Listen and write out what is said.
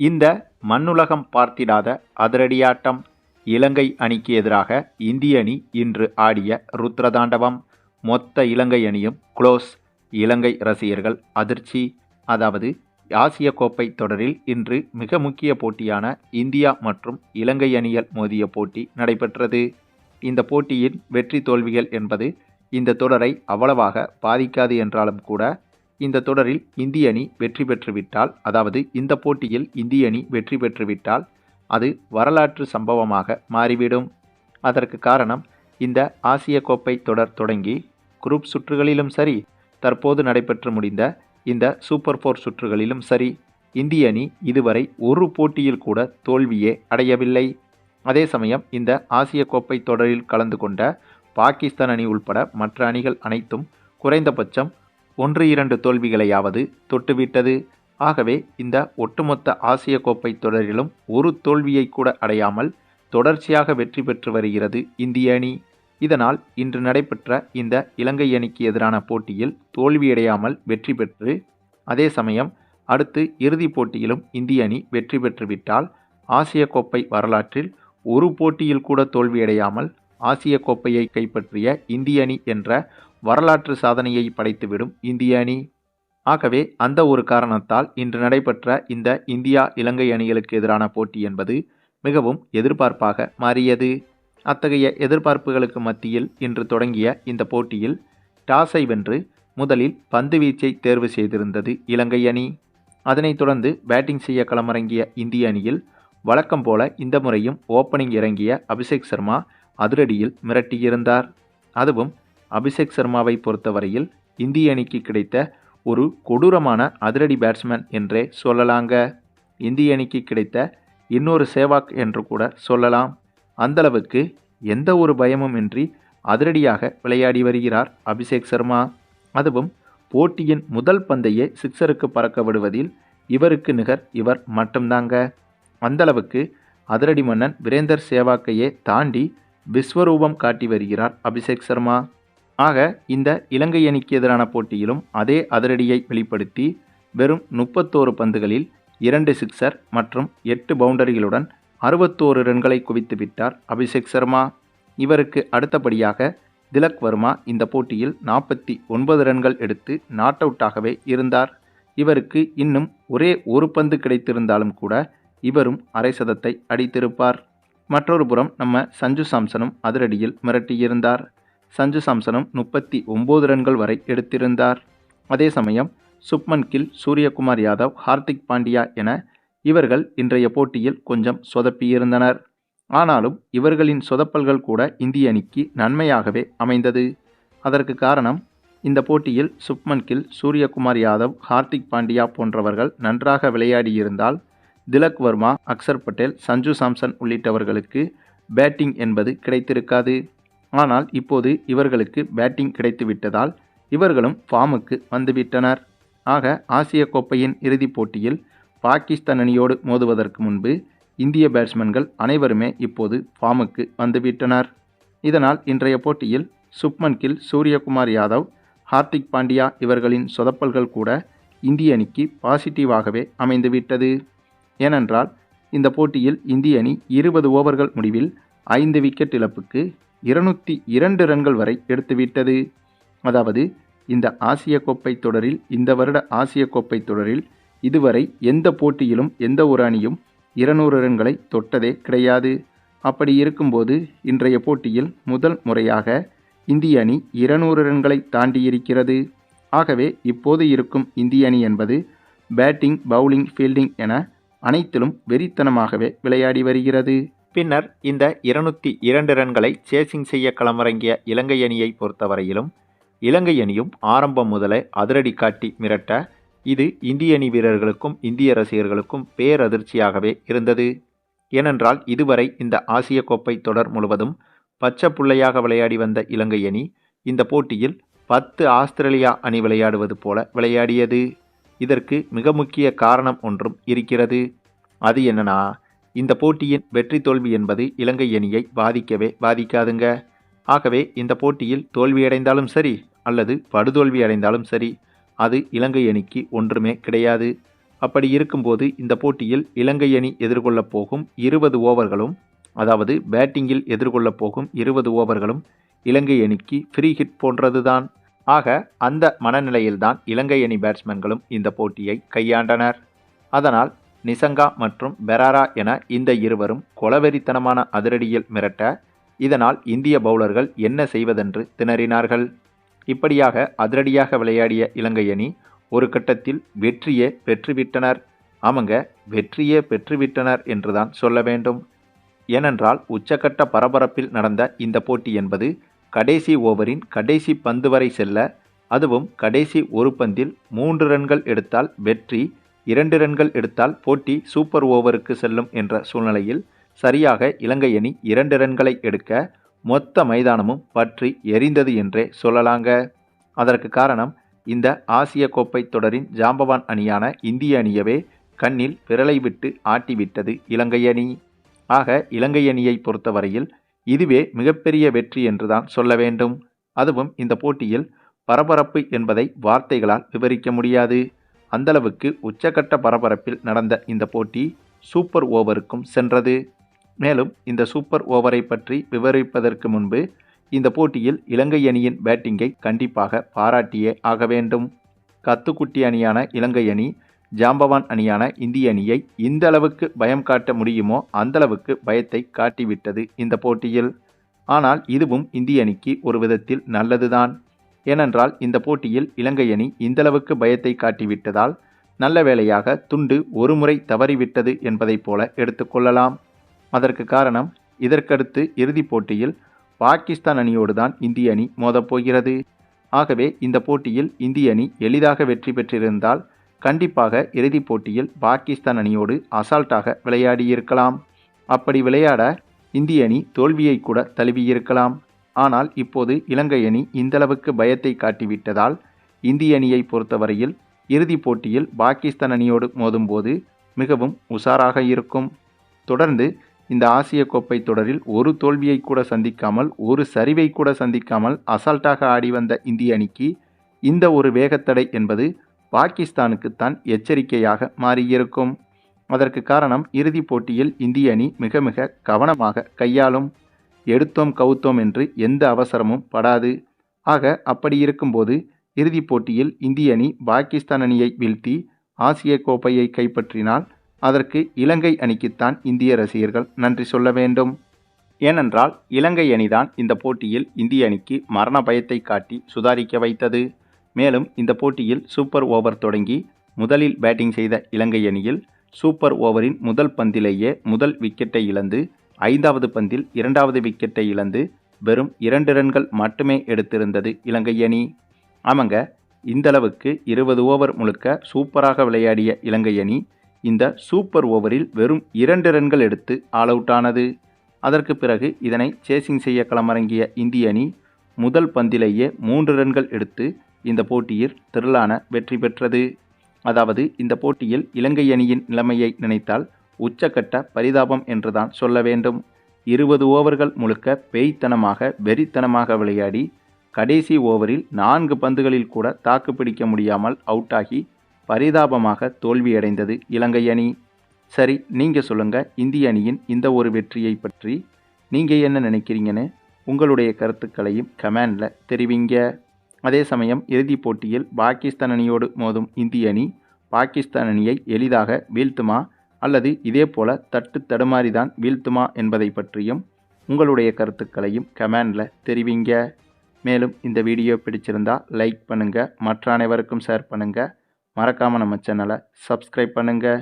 இந்த மண்ணுலகம் பார்த்திடாத அதிரடியாட்டம் இலங்கை அணிக்கு எதிராக இந்திய அணி இன்று ஆடிய ருத்ரதாண்டவம். மொத்த இலங்கை அணியும் குளோஸ் இலங்கை ரசிகர்கள் அதிர்ச்சி. அதாவது ஆசிய கோப்பை தொடரில் இன்று மிக முக்கிய போட்டியான இந்தியா மற்றும் இலங்கை அணிகள் மோதிய போட்டி நடைபெற்றது. இந்த போட்டியின் வெற்றி தோல்விகள் என்பது இந்த தொடரை அவ்வளவாக பாதிக்காது என்றாலும் கூட இந்த தொடரில் இந்திய அணி வெற்றி பெற்றுவிட்டால் அதாவது இந்த போட்டியில் இந்திய அணி வெற்றி பெற்றுவிட்டால் அது வரலாற்று சம்பவமாக மாறிவிடும். அதற்கு காரணம் இந்த ஆசிய கோப்பை தொடர் தொடங்கி குரூப் சுற்றுகளிலும் சரி தற்போது நடைபெற்று முடிந்த இந்த சூப்பர் ஃபோர் சுற்றுகளிலும் சரி இந்திய அணி இதுவரை ஒரு போட்டியில் கூட தோல்வியே அடையவில்லை. அதே சமயம் இந்த ஆசிய கோப்பை தொடரில் கலந்து கொண்ட பாகிஸ்தான் அணி உள்பட மற்ற அணிகள் அனைத்தும் குறைந்தபட்சம் ஒன்று இரண்டு தோல்விகளையாவது தொட்டுவிட்டது. ஆகவே இந்த ஒட்டுமொத்த ஆசிய கோப்பை தொடரிலும் ஒரு தோல்வியை கூட அடையாமல் தொடர்ச்சியாக வெற்றி பெற்று வருகிறது இந்திய அணி. இதனால் இன்று நடைபெற்ற இந்த இலங்கை அணிக்கு எதிரான போட்டியில் தோல்வியடையாமல் வெற்றி பெற்று அதே சமயம் அடுத்து இறுதிப் போட்டியிலும் இந்திய அணி வெற்றி பெற்றுவிட்டால் ஆசிய கோப்பை வரலாற்றில் ஒரு போட்டியில் கூட தோல்வியடையாமல் ஆசிய கோப்பையை கைப்பற்றிய இந்திய அணி என்ற வரலாற்று சாதனையை படைத்துவிடும் இந்திய அணி. ஆகவே அந்த ஒரு காரணத்தால் இன்று நடைபெற்ற இந்த இந்தியா இலங்கை அணிகளுக்கு எதிரான போட்டி என்பது மிகவும் எதிர்பார்ப்பாக மாறியது. அத்தகைய எதிர்பார்ப்புகளுக்கு மத்தியில் இன்று தொடங்கிய இந்த போட்டியில் டாஸை வென்று முதலில் பந்து வீச்சை தேர்வு செய்திருந்தது இலங்கை அணி. அதனைத் தொடர்ந்து பேட்டிங் செய்ய களமிறங்கிய இந்திய அணியில் வழக்கம் போல இந்த முறையும் ஓப்பனிங் இறங்கிய அபிஷேக் சர்மா அதிரடியில் மிரட்டியிருந்தார். அதுவும் அபிஷேக் சர்மாவை பொறுத்தவரையில் இந்திய அணிக்கு கிடைத்த ஒரு கொடூரமான அதிரடி பேட்ஸ்மேன் என்றே சொல்லலாங்க. இந்திய அணிக்கு கிடைத்த இன்னொரு சேவாக் என்று கூட சொல்லலாம். அந்தளவுக்கு எந்த ஒரு பயமும் இன்றி அதிரடியாக விளையாடி வருகிறார் அபிஷேக் சர்மா. அதுவும் போட்டியின் முதல் பந்தையே சிக்ஸருக்கு பறக்க விடுவதில் இவருக்கு நிகர் இவர் மட்டும்தாங்க. அந்தளவுக்கு அதிரடி மன்னன் வீரேந்தர் சேவாக்கையே தாண்டி விஸ்வரூபம் காட்டி வருகிறார் அபிஷேக் சர்மா. ஆக இந்த இலங்கை அணிக்கு எதிரான போட்டியிலும் அதே அதிரடியை வெளிப்படுத்தி வெறும் முப்பத்தோரு பந்துகளில் இரண்டு சிக்ஸர் மற்றும் எட்டு பவுண்டரிகளுடன் அறுபத்தோரு ரன்களை குவித்து விட்டார் அபிஷேக் சர்மா. இவருக்கு அடுத்தபடியாக திலக் வர்மா இந்த போட்டியில் நாற்பத்தி ஒன்பது ரன்கள் எடுத்து நாட் அவுட்டாகவே இருந்தார். இவருக்கு இன்னும் ஒரே ஒரு பந்து கிடைத்திருந்தாலும் கூட இவரும் அரை சதத்தை அடித்திருப்பார். மற்றொரு புறம் நம்ம சஞ்சு சாம்சனும் அதிரடியில் மிரட்டியிருந்தார். சஞ்சு சாம்சனும் முப்பத்தி ஒம்பது ரன்கள் வரை எடுத்திருந்தார். அதே சமயம் சுப்மன் கில் சூரியகுமார் யாதவ் ஹார்திக் பாண்டியா என இவர்கள் இன்றைய போட்டியில் கொஞ்சம் சொதப்பியிருந்தனர். ஆனாலும் இவர்களின் சொதப்பல்கள் கூட இந்திய அணிக்கு நன்மையாகவே அமைந்தது. அதற்கு காரணம் இந்த போட்டியில் சுப்மன் கில் சூரியகுமார் யாதவ் ஹார்திக் பாண்டியா போன்றவர்கள் நன்றாக விளையாடியிருந்தால் திலக் வர்மா அக்சர் பட்டேல் சஞ்சு சாம்சன் உள்ளிட்டவர்களுக்கு பேட்டிங் என்பது கிடைத்திருக்காது. ஆனால் இப்போது இவர்களுக்கு பேட்டிங் கிடைத்துவிட்டதால் இவர்களும் ஃபார்முக்கு வந்துவிட்டனர். ஆக ஆசிய கோப்பையின் இறுதிப் போட்டியில் பாகிஸ்தான் அணியோடு மோதுவதற்கு முன்பு இந்திய பேட்ஸ்மேன்கள் அனைவருமே இப்போது ஃபார்முக்கு வந்துவிட்டனர். இதனால் இன்றைய போட்டியில் சுப்மன் கில் சூரியகுமார் யாதவ் ஹார்திக் பாண்டியா இவர்களின் சொதப்பல்கள் கூட இந்திய அணிக்கு பாசிட்டிவாகவே அமைந்துவிட்டது. ஏனென்றால் இந்த போட்டியில் இந்திய அணி இருபது ஓவர்கள் முடிவில் ஐந்து விக்கெட் இழப்புக்கு இருநூற்றி இரண்டு ரன்கள் வரை எடுத்துவிட்டது. அதாவது இந்த ஆசிய கோப்பை தொடரில் இந்த வருட ஆசிய கோப்பை தொடரில் இதுவரை எந்த போட்டியிலும் எந்த ஒரு அணியும் இருநூறு ரன்களை தொட்டதே கிடையாது. அப்படி இருக்கும்போது இன்றைய போட்டியில் முதல் முறையாக இந்திய அணி இருநூறு ரன்களை தாண்டியிருக்கிறது. ஆகவே இப்போது இருக்கும் இந்திய அணி என்பது பேட்டிங் பவுலிங் ஃபீல்டிங் என அனைத்திலும் வெறித்தனமாகவே விளையாடி வருகிறது. பின்னர் இந்த இருநூற்றி இரண்டு ரன்களை சேசிங் செய்ய களமிறங்கிய இலங்கை அணியை பொறுத்தவரையிலும் இலங்கை அணியும் ஆரம்பம் முதலே அதிரடி காட்டி மிரட்ட இது இந்திய அணி வீரர்களுக்கும் இந்திய ரசிகர்களுக்கும் பேரதிர்ச்சியாகவே இருந்தது. ஏனென்றால் இதுவரை இந்த ஆசிய கோப்பை தொடர் முழுவதும் பச்சை புள்ளையாக விளையாடி வந்த இலங்கை அணி இந்த போட்டியில் பத்து ஆஸ்திரேலியா அணி விளையாடுவது போல விளையாடியது. இதற்கு மிக முக்கிய காரணம் ஒன்றும் இருக்கிறது. அது என்னன்னா இந்த போட்டியின் வெற்றி தோல்வி என்பது இலங்கை அணியை பாதிக்கவே பாதிக்காதுங்க. ஆகவே இந்த போட்டியில் தோல்வியடைந்தாலும் சரி அல்லது படுதோல்வி அடைந்தாலும் சரி அது இலங்கை அணிக்கு ஒன்றுமே கிடையாது. அப்படி இருக்கும்போது இந்த போட்டியில் இலங்கை அணி எதிர்கொள்ளப் போகும் இருபது ஓவர்களும் அதாவது பேட்டிங்கில் எதிர்கொள்ளப் போகும் இருபது ஓவர்களும் இலங்கை அணிக்கு ஃப்ரீ ஹிட் போன்றதுதான். ஆக அந்த மனநிலையில்தான் இலங்கை அணி பேட்ஸ்மேன்களும் இந்த போட்டியை கையாண்டனர். அதனால் நிசங்கா மற்றும் பெராரா என இந்த இருவரும் கொலவெறித்தனமான அதிரடியில் மிரட்ட இதனால் இந்திய பவுலர்கள் என்ன செய்வதென்று திணறினார்கள். இப்படியாக அதிரடியாக விளையாடிய இலங்கை அணி ஒரு கட்டத்தில் வெற்றியே பெற்றுவிட்டனர். ஆமாங்க வெற்றியே பெற்றுவிட்டனர் என்றுதான் சொல்ல வேண்டும். ஏனென்றால் உச்சக்கட்ட பரபரப்பில் நடந்த இந்த போட்டி என்பது கடைசி ஓவரின் கடைசி பந்து வரை செல்ல அதுவும் கடைசி ஒரு பந்தில் மூன்று ரன்கள் எடுத்தால் வெற்றி இரண்டு ரன்கள் எடுத்தால் போட்டி சூப்பர் ஓவருக்கு செல்லும் என்ற சூழ்நிலையில் சரியாக இலங்கை அணி இரண்டு ரன்களை எடுக்க மொத்த மைதானமும் பற்றி எரிந்தது என்றே சொல்லலாங்க. அதற்கு காரணம் இந்த ஆசிய கோப்பை தொடரின் ஜாம்பவான் அணியான இந்திய அணியவே கண்ணில் விரலை விட்டு ஆட்டிவிட்டது இலங்கை அணி. ஆக இலங்கை அணியை பொறுத்தவரையில் இதுவே மிகப்பெரிய வெற்றி என்றுதான் சொல்ல வேண்டும். அதுவும் இந்த போட்டியில் பரபரப்பு என்பதை வார்த்தைகளால் விவரிக்க முடியாது. அந்தளவுக்கு உச்சகட்ட பரபரப்பில் நடந்த இந்த போட்டி சூப்பர் ஓவருக்கும் சென்றது. மேலும் இந்த சூப்பர் ஓவரை பற்றி விவரிப்பதற்கு முன்பு இந்த போட்டியில் இலங்கை அணியின் பேட்டிங்கை கண்டிப்பாக பாராட்டியே ஆக வேண்டும். கத்துக்குட்டி அணியான இலங்கை அணி ஜாம்பவான் அணியான இந்திய அணியை இந்த அளவுக்கு பயம் காட்ட முடியுமோ அந்தளவுக்கு பயத்தை காட்டிவிட்டது இந்த போட்டியில். ஆனால் இதுவும் இந்திய அணிக்கு ஒரு விதத்தில் நல்லதுதான். ஏனென்றால் இந்த போட்டியில் இலங்கை அணி இந்தளவுக்கு பயத்தை காட்டிவிட்டதால் நல்ல வேளையாக துண்டு ஒருமுறை தவறிவிட்டது என்பதைப் போல எடுத்துக்கொள்ளலாம் அதற்கு காரணம் இதற்கடுத்து இறுதிப் போட்டியில் பாகிஸ்தான் அணியோடு தான் இந்திய அணி மோதப்போகிறது ஆகவே இந்த போட்டியில் இந்திய அணி எளிதாக வெற்றி பெற்றிருந்தால் கண்டிப்பாக இறுதிப் போட்டியில் பாகிஸ்தான் அணியோடு அசால்ட்டாக விளையாடியிருக்கலாம். அப்படி விளையாட இந்திய அணி தோல்வியை கூட தழுவியிருக்கலாம். ஆனால் இப்போது இலங்கை அணி இந்தளவுக்கு பயத்தை காட்டிவிட்டதால் இந்திய அணியை பொறுத்தவரையில் இறுதிப் போட்டியில் பாகிஸ்தான் அணியோடு மோதும்போது மிகவும் உஷாராக இருக்கும். தொடர்ந்து இந்த ஆசிய கோப்பை தொடரில் ஒரு தோல்வியை கூட சந்திக்காமல் ஒரு சரிவை கூட சந்திக்காமல் அசால்ட்டாக ஆடி வந்த இந்திய அணிக்கு இந்த ஒரு வேகத்தடை என்பது பாகிஸ்தானுக்குத்தான் எச்சரிக்கையாக மாறியிருக்கும். அதற்கு காரணம் இறுதிப் போட்டியில் இந்திய அணி மிக மிக கவனமாக கையாளும் எடுத்தோம் கவுத்தோம் என்று எந்த அவசரமும் படாது. ஆக அப்படி இருக்கும்போது இறுதிப் போட்டியில் இந்திய அணி பாகிஸ்தான் அணியை வீழ்த்தி ஆசிய கோப்பையை கைப்பற்றினால் அதற்கு இலங்கை அணிக்குத்தான் இந்திய ரசிகர்கள் நன்றி சொல்ல வேண்டும். ஏனென்றால் இலங்கை அணிதான் இந்த போட்டியில் இந்திய அணிக்கு மரண பயத்தை காட்டி சுதாரிக்க வைத்தது. மேலும் இந்த போட்டியில் சூப்பர் ஓவர் தொடங்கி முதலில் பேட்டிங் செய்த இலங்கை அணியில் சூப்பர் ஓவரின் முதல் பந்திலேயே முதல் விக்கெட்டை இழந்து ஐந்தாவது பந்தில் இரண்டாவது விக்கெட்டை இழந்து வெறும் இரண்டு ரன்கள் மட்டுமே எடுத்திருந்தது இலங்கை அணி. ஆமாங்க இந்தளவுக்கு இருபது ஓவர் முழுக்க சூப்பராக விளையாடிய இலங்கை அணி இந்த சூப்பர் ஓவரில் வெறும் இரண்டு ரன்கள் எடுத்து ஆல் அவுட் ஆனது அதற்கு பிறகு இதனை சேசிங் செய்ய களமிறங்கிய இந்திய அணி முதல் பந்திலேயே மூன்று ரன்கள் எடுத்து இந்த போட்டியில் திரளான வெற்றி பெற்றது. அதாவது இந்த போட்டியில் இலங்கை அணியின் நிலைமையை நினைத்தால் உச்சக்கட்ட பரிதாபம் என்றுதான் சொல்ல வேண்டும். இருபது ஓவர்கள் முழுக்க பேய்த்தனமாக வெறித்தனமாக விளையாடி கடைசி ஓவரில் நான்கு பந்துகளில் கூட தாக்கு பிடிக்க முடியாமல் அவுட்டாகி பரிதாபமாக தோல்வியடைந்தது இலங்கை அணி. சரி நீங்கள் சொல்லுங்கள் இந்திய அணியின் இந்த ஒரு வெற்றியை பற்றி. நீங்கள் என்ன நினைக்கிறீங்கன்னு? உங்களுடைய கருத்துக்களையும் கமெண்டில் தெரிவிங்க. அதே சமயம் இறுதிப் போட்டியில் பாகிஸ்தான் அணியோடு மோதும் இந்திய அணி பாகிஸ்தான் அணியை எளிதாக வீழ்த்துமா? அல்லது இதே போல தட்டு தடுமாறிதான் வீழ்த்துமா என்பதை பற்றியும் உங்களுடைய கருத்துக்களையும் கமெண்டில் தெரிவிங்க. மேலும் இந்த வீடியோ பிடிச்சிருந்தா லைக் பண்ணுங்கள் மற்ற அனைவருக்கும் ஷேர் பண்ணுங்கள் மறக்காமல் நம்ம சேனலை சப்ஸ்கிரைப் பண்ணுங்கள்